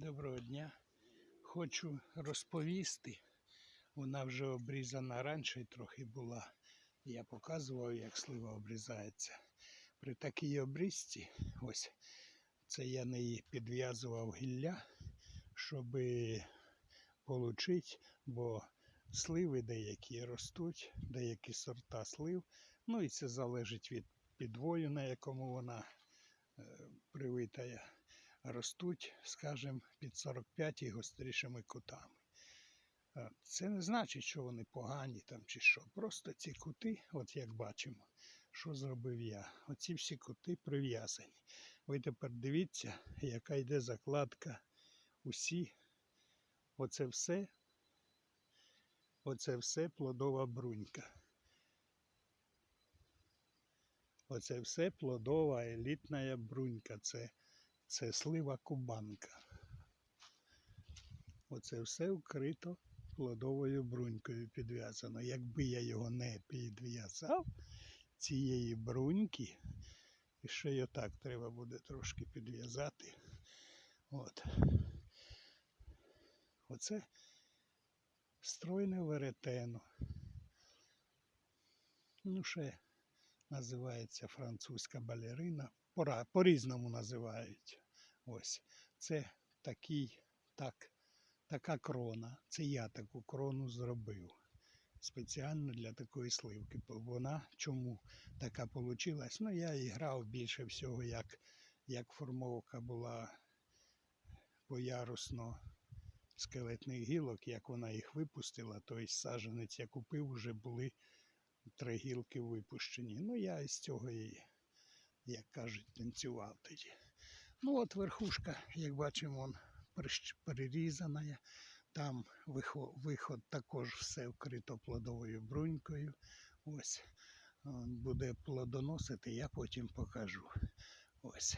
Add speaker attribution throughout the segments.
Speaker 1: Доброго дня. Хочу розповісти. Вона вже обрізана раніше трохи була. Я показував, як слива обрізається. При такій обрізці, ось це я не підв'язував гілля, щоб отримати, бо сливи деякі ростуть, деякі сорта слив. Ну і це залежить від підвою, на якому вона е, привита ростуть, скажімо, під 45 і гострішими кутами. Е, Це не значить, що вони погані там чи що. Просто ці кути, от як бачимо, що зробив я. Оці всі кути прив'язані. Ви тепер дивіться, яка йде закладка. Усі. Оце все. Оце все плодова брунька. Оце все плодова елітна брунька. Це це слива кубанка. Оце все вкрито плодовою брунькою підв'язано. Якби я його не підв'язав, цієї бруньки, і ще й отак треба буде трошки підв'язати. От. Оце стройне веретено. Ну, ще називається французька балерина. По-різному називають. Ось. Це такий, так, така крона. Це я таку крону зробив. Спеціально для такої сливки. Вона чому така вийшла? Ну, я і грав більше всього, як, як формовка була поярусно скелетних гілок, як вона їх випустила, той саджанець я купив, вже були три гілки випущені. Ну, я із цього і, як кажуть, танцював тоді. Ну, от верхушка, як бачимо, вон перерізана. Там виход також все вкрито плодовою брунькою. Ось буде плодоносити, я потім покажу. Ось.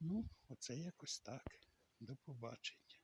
Speaker 1: Ну, оце якось так. До побачення.